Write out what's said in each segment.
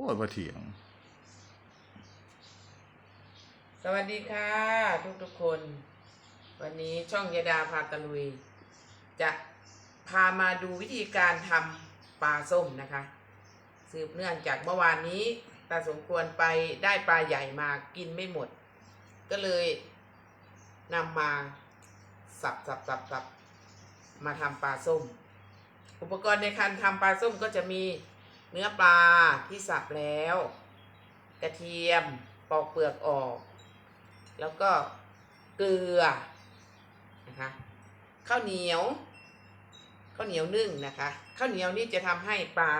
โอ้ยบ่เถียง สวัสดีค่ะ ทุกทุกๆคน วันนี้ช่องยดาพาตะลุย จะพามาดูวิธีการทำปลาส้มนะคะ สืบเนื่องจากเมื่อวานนี้ตาสมควรไปได้ปลาใหญ่มากินไม่หมด ก็เลยนำมาสับสับสับสับมาทำปลาส้ม อุปกรณ์ในการทำปลาส้มก็จะมี เนื้อปลาที่สับแล้ว กระเทียมปอกเปลือกออก แล้วก็เกลือนะคะข้าวเหนียวข้าวเหนียวนึ่งนะคะข้าวเหนียวนี่จะทำให้ปลา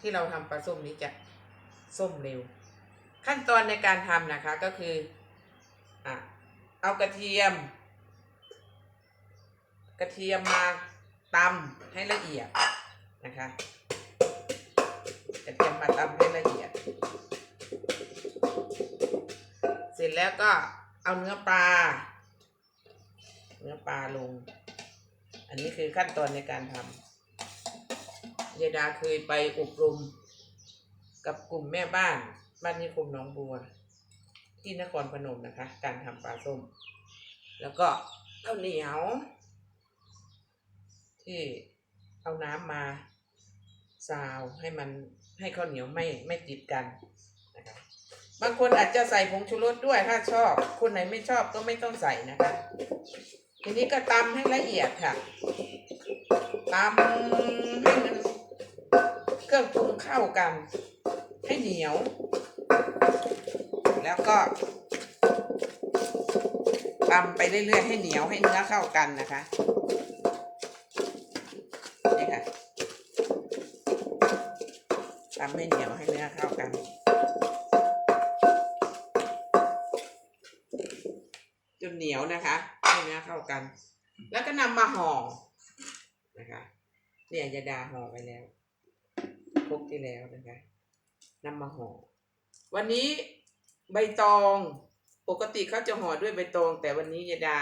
ที่เราทำปลาส้มนี้จะส้มเร็ว ขั้นตอนในการทำนะคะก็คืออะเอากระเทียม กระเทียมมาตำให้ละเอียดนะคะ กระเทียมมาตำให้ละเอียด เสร็จแล้วก็เอาเนื้อปลา เนื้อปลาลง อันนี้คือขั้นตอนในการทำยายดาเคยไปอบรม กับกลุ่มแม่บ้านบ้านนิคมหนองบัว ที่นครพนมนะคะ การทำปลาส้ม แล้วก็ข้าวเหนียว ที่เอาน้ำมา ซาวให้มันให้ข้าวเหนียวไม่ไม่ติดกันนะคะบางคนอาจจะใส่ผงชูรสด้วยถ้าชอบ คนไหนไม่ชอบก็ไม่ต้องใส่นะคะ ทีนี้ก็ตำให้ละเอียดค่ะตำให้มันเครื่องปรุงเข้ากัน ให้เหนียว แล้วก็ตำไปเรื่อยๆให้เหนียวให้เนื้อเข้ากันนะคะำให้เหนียวให้เนื้อเข้ากัน จนเหนียวนะคะ ให้เนื้อเข้ากัน แล้วก็นำมาห่อนะคะ เนี่ยยาดาห่อไปแล้วครกที่แล้วนะคะนำมาห่อวันนี้ใบตองปกติเขาจะห่อด้วยใบตอง แต่วันนี้ยาดา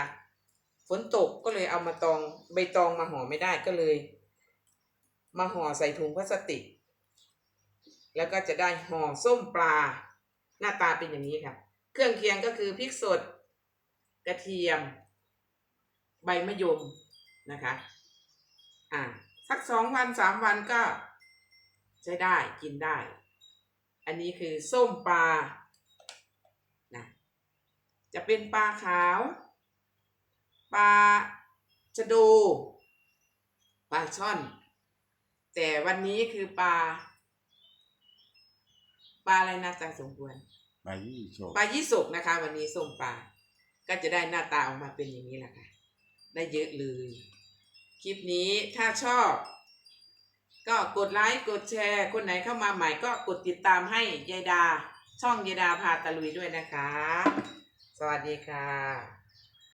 ฝนตกก็เลยเอามาตอง ใบตองมาห่อไม่ได้ก็เลย มาห่อใส่ถุงพลาสติก แล้วก็จะได้ห่อส้มปลา หน้าตาเป็นอย่างนี้ค่ะ เครื่องเคียงก็คือพริกสด กระเทียม ใบมะยมนะคะ อ่าสักสองวันสามวันก็ใช้ได้กินได้ อันนี้คือส้มปลานะจะเป็นปลาขาว ปลาชะโดูปลาช่อน แต่วันนี้คือปลา ปลาอะไรนะจ๊ะสมควรไปยี่โชคปลายี่สกนะคะ วันนี้ส้มปลาก็จะได้หน้าตาออกมาเป็นอย่างนี้แหละค่ะ ได้เยอะเลย คลิปนี้ถ้าชอบ ก็กดไลค์กดแชร์ คนไหนเข้ามาใหม่ก็กดติดตามให้ยายดา ช่องยายดาพาตะลุยด้วยนะคะ สวัสดีค่ะ